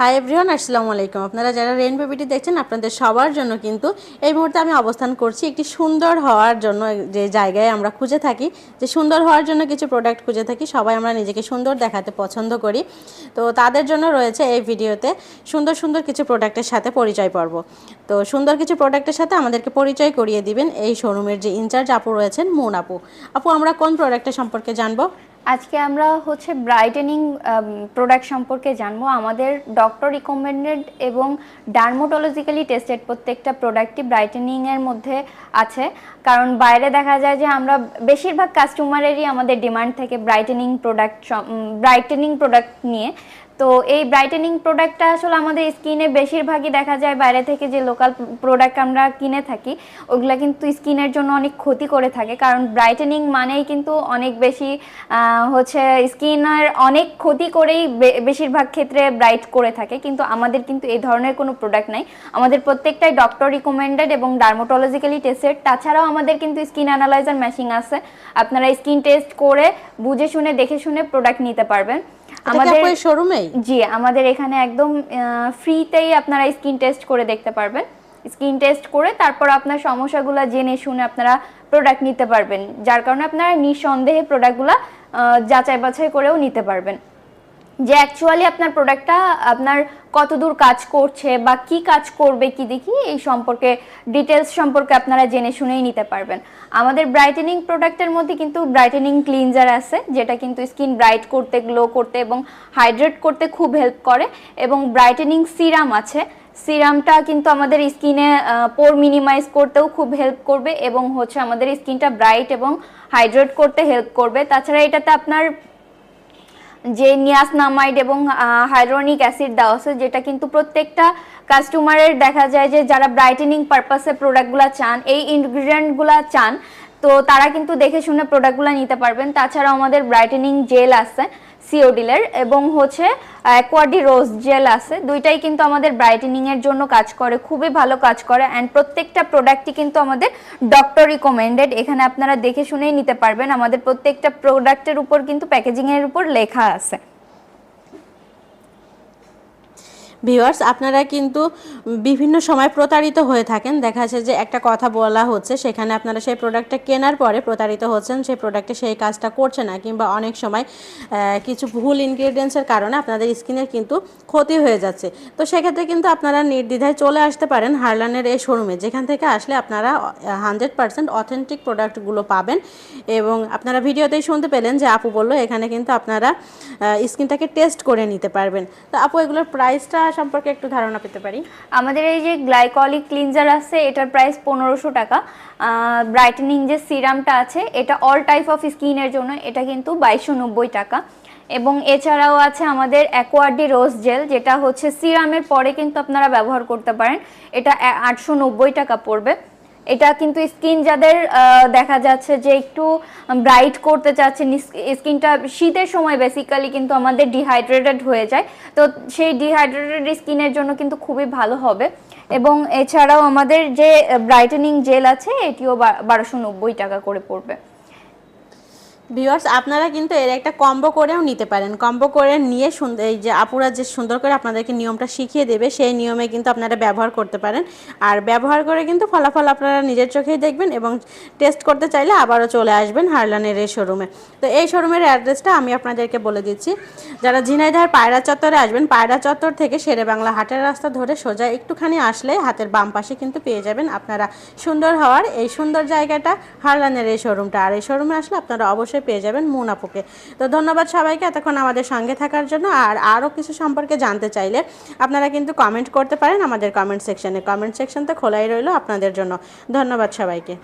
Hi everyone আসসালামু আলাইকুম। আপনারা যারা রেন বেবিটি দেখছেন, আপনাদের সবার জন্য কিন্তু এই মুহূর্তে আমি অবস্থান করছি একটি সুন্দর হওয়ার জন্য যে জায়গায় আমরা খুঁজে থাকি। যে সুন্দর হওয়ার জন্য কিছু প্রোডাক্ট খুঁজে থাকি, সবাই আমরা নিজেকে সুন্দর দেখাতে পছন্দ করি। তো তাদের জন্য রয়েছে এই ভিডিওতে সুন্দর সুন্দর কিছু প্রোডাক্টের সাথে পরিচয় পর্ব। তো সুন্দর কিছু প্রোডাক্টের সাথে আমাদেরকে পরিচয় করিয়ে দিবেন এই শোরুমের যে ইনচার্জ আপু রয়েছেন মুন আপু। আপু, আমরা কোন প্রোডাক্টের সম্পর্কে জানব? আজকে আমরা হচ্ছে ব্রাইটেনিং প্রোডাক্ট সম্পর্কে জানব। আমাদের ডক্টর রিকমেন্ডেড এবং ডার্মোটোলজিক্যালি টেস্টেড প্রত্যেকটা প্রোডাক্টই ব্রাইটেনিংয়ের মধ্যে আছে। কারণ বাইরে দেখা যায় যে আমরা বেশিরভাগ কাস্টমারেরই আমাদের ডিমান্ড থাকে ব্রাইটেনিং প্রোডাক্ট ব্রাইটেনিং প্রোডাক্ট নিয়ে। তো এই ব্রাইটেনিং প্রোডাক্টটা আসলে আমাদের স্কিনে বেশিরভাগই দেখা যায় বাইরে থেকে যে লোকাল প্রোডাক্ট আমরা কিনে থাকি, ওগুলা কিন্তু স্কিনের জন্য অনেক ক্ষতি করে থাকে। কারণ ব্রাইটেনিং মানেই কিন্তু অনেক বেশি হচ্ছে স্কিনের অনেক ক্ষতি করেই বেশিরভাগ ক্ষেত্রে ব্রাইট করে থাকে। কিন্তু আমাদের কিন্তু এই ধরনের কোনো প্রোডাক্ট নাই। আমাদের প্রত্যেকটাই ডক্টর রিকমেন্ডেড এবং ডার্মোটোলজিক্যালি টেস্টেড তাছাড়াও আমাদের কিন্তু স্কিন অ্যানালাইজার মেশিন আছে। আপনারা স্কিন টেস্ট করে বুঝে শুনে, দেখে শুনে প্রোডাক্ট নিতে পারবেন। আমাদের শোরুমে জি আমাদের এখানে একদম ফ্রিতেই আপনারা স্কিন টেস্ট করে দেখতে পারবেন। স্কিন টেস্ট করে তারপর আপনার সমস্যাগুলো জেনে শুনে আপনারা প্রোডাক্ট নিতে পারবেন। যার কারণে আপনারা নিঃসন্দেহে প্রোডাক্টগুলো যাচাই বাছাই করেও নিতে পারবেন। যে অ্যাকচুয়ালি আপনার প্রোডাক্টটা আপনার কতদূর কাজ করছে বা কি কাজ করবে কি দেখি, এই সম্পর্কে ডিটেলস সম্পর্কে আপনারা জেনে শুনেই নিতে পারবেন। আমাদের ব্রাইটেনিং প্রোডাক্টের মধ্যে কিন্তু ব্রাইটেনিং ক্লিনজার আছে, যেটা কিন্তু স্কিন ব্রাইট করতে গ্লো করতে এবং হাইড্রেট করতে খুব হেল্প করে এবং ব্রাইটেনিং সিরাম আছে। সিরামটা কিন্তু আমাদের স্কিনে পোর মিনিমাইজ করতেও খুব হেল্প করবে এবং হচ্ছে আমাদের স্কিনটা ব্রাইট এবং হাইড্রেট করতে হেল্প করবে। তাছাড়া এটাতে আপনার যে নিয়াসনামাইড এবং হাইড্রোনিক অ্যাসিড দেওয়া আছে, যেটা কিন্তু প্রত্যেকটা কাস্টমারের দেখা যায় যে যারা ব্রাইটেনিং পারপাসে প্রোডাক্টগুলো চান, এই ইনগ্রিডিয়েন্টগুলো চান তো তারা কিন্তু দেখে শুনে প্রোডাক্টগুলো নিতে পারবেন। তাছাড়াও আমাদের ব্রাইটেনিং জেল আছে সিওডিলের এবং হচ্ছে অ্যাকোয়াডি রোজ জেল আছে। দুইটাই কিন্তু আমাদের ব্রাইটেনিং এর জন্য কাজ করে, খুবই ভালো কাজ করে। অ্যান্ড প্রত্যেকটা প্রোডাক্টই কিন্তু আমাদের ডক্টর রিকমেন্ডেড এখানে আপনারা দেখে শুনেই নিতে পারবেন। আমাদের প্রত্যেকটা প্রোডাক্টের উপর কিন্তু প্যাকেজিংয়ের উপর লেখা আছে। ভিউয়ার্স আপনারা কিন্তু বিভিন্ন সময় প্রতারিত হয়ে থাকেন। দেখা যাচ্ছে যে একটা কথা বলা হচ্ছে, সেখানে আপনারা সেই প্রোডাক্টটা কেনার পরে প্রতারিত হচ্ছেন, সেই প্রোডাক্টে সেই কাজটা করছে না, কিংবা অনেক সময় কিছু ভুল ইনগ্রিডিয়েন্টসের কারণে আপনাদের স্কিনের কিন্তু ক্ষতি হয়ে যাচ্ছে। তো সেক্ষেত্রে কিন্তু আপনারা নির্দ্বিধায় চলে আসতে পারেন হারলানের এই শোরুমে যেখান থেকে আসলে আপনারা হান্ড্রেড পার্সেন্ট অথেন্টিক প্রোডাক্টগুলো পাবেন এবং আপনারা ভিডিওতেই শুনতে পেলেন যে আপু বলল, এখানে কিন্তু আপনারা স্কিনটাকে টেস্ট করে নিতে পারবেন। তো আপু, এগুলোর প্রাইসটা সম্পর্কে একটু ধারণা পেতে পারি? আমাদের এই যে গ্লাইকলিক ক্লিনজার আছে, এটার প্রাইস পনেরোশো টাকা। ব্রাইটেনিং যে সিরামটা আছে, এটা অল টাইপ অফ স্কিনের জন্য, এটা কিন্তু বাইশশো নব্বই টাকা। এবং এছাড়াও আছে আমাদের অ্যাকোয়ার্ডি রোজ জেল যেটা হচ্ছে সিরামের পরে কিন্তু আপনারা ব্যবহার করতে পারেন। এটা আটশো নব্বই টাকা পড়বে। এটা কিন্তু স্কিন যাদের দেখা যাচ্ছে যে একটু ব্রাইট করতে চাচ্ছেন স্কিনটা শীতের সময় বেসিক্যালি কিন্তু আমাদের ডিহাইড্রেটেড হয়ে যায়। তো সেই ডিহাইড্রেটেড স্কিনের জন্য কিন্তু খুবই ভালো হবে। এবং এছাড়াও আমাদের যে ব্রাইটেনিং জেল আছে, এটিও বারোশো নব্বই টাকা করে পড়বে। ভিউয়ার্স আপনারা কিন্তু এর একটা কম্বো করেও নিতে পারেন। কম্বো করে নিয়ে সুন্দর এই যে আপুরা যে সুন্দর করে আপনাদেরকে নিয়মটা শিখিয়ে দেবে, সেই নিয়মে কিন্তু আপনারা ব্যবহার করতে পারেন। আর ব্যবহার করে কিন্তু ফলাফল আপনারা নিজের চোখেই দেখবেন এবং টেস্ট করতে চাইলে আবারও চলে আসবেন হারলানের এই শোরুমে তো এই শোরুমের অ্যাড্রেসটা আমি আপনাদেরকে বলে দিচ্ছি। যারা ঝিনাইদহ পায়রা চত্বরে আসবেন, পায়রা চত্বর থেকে শেরে বাংলা হাটের রাস্তা ধরে সোজা একটুখানি আসলে হাতের বাম পাশে কিন্তু পেয়ে যাবেন আপনারা সুন্দর হওয়ার এই সুন্দর জায়গাটা হারলানের এই শোরুমটা আর এই শোরুমে আসলে আপনারা অবশ্যই পেয়ে যাবেন মুন আপুকে। তো ধন্যবাদ সবাইকে এতক্ষণ আমাদের সঙ্গে থাকার জন্য। আর আরও কিছু সম্পর্কে জানতে চাইলে আপনারা কিন্তু কমেন্ট করতে পারেন আমাদের কমেন্ট সেকশনে কমেন্ট সেকশন তো খোলাই রইল আপনাদের জন্য। ধন্যবাদ সবাইকে।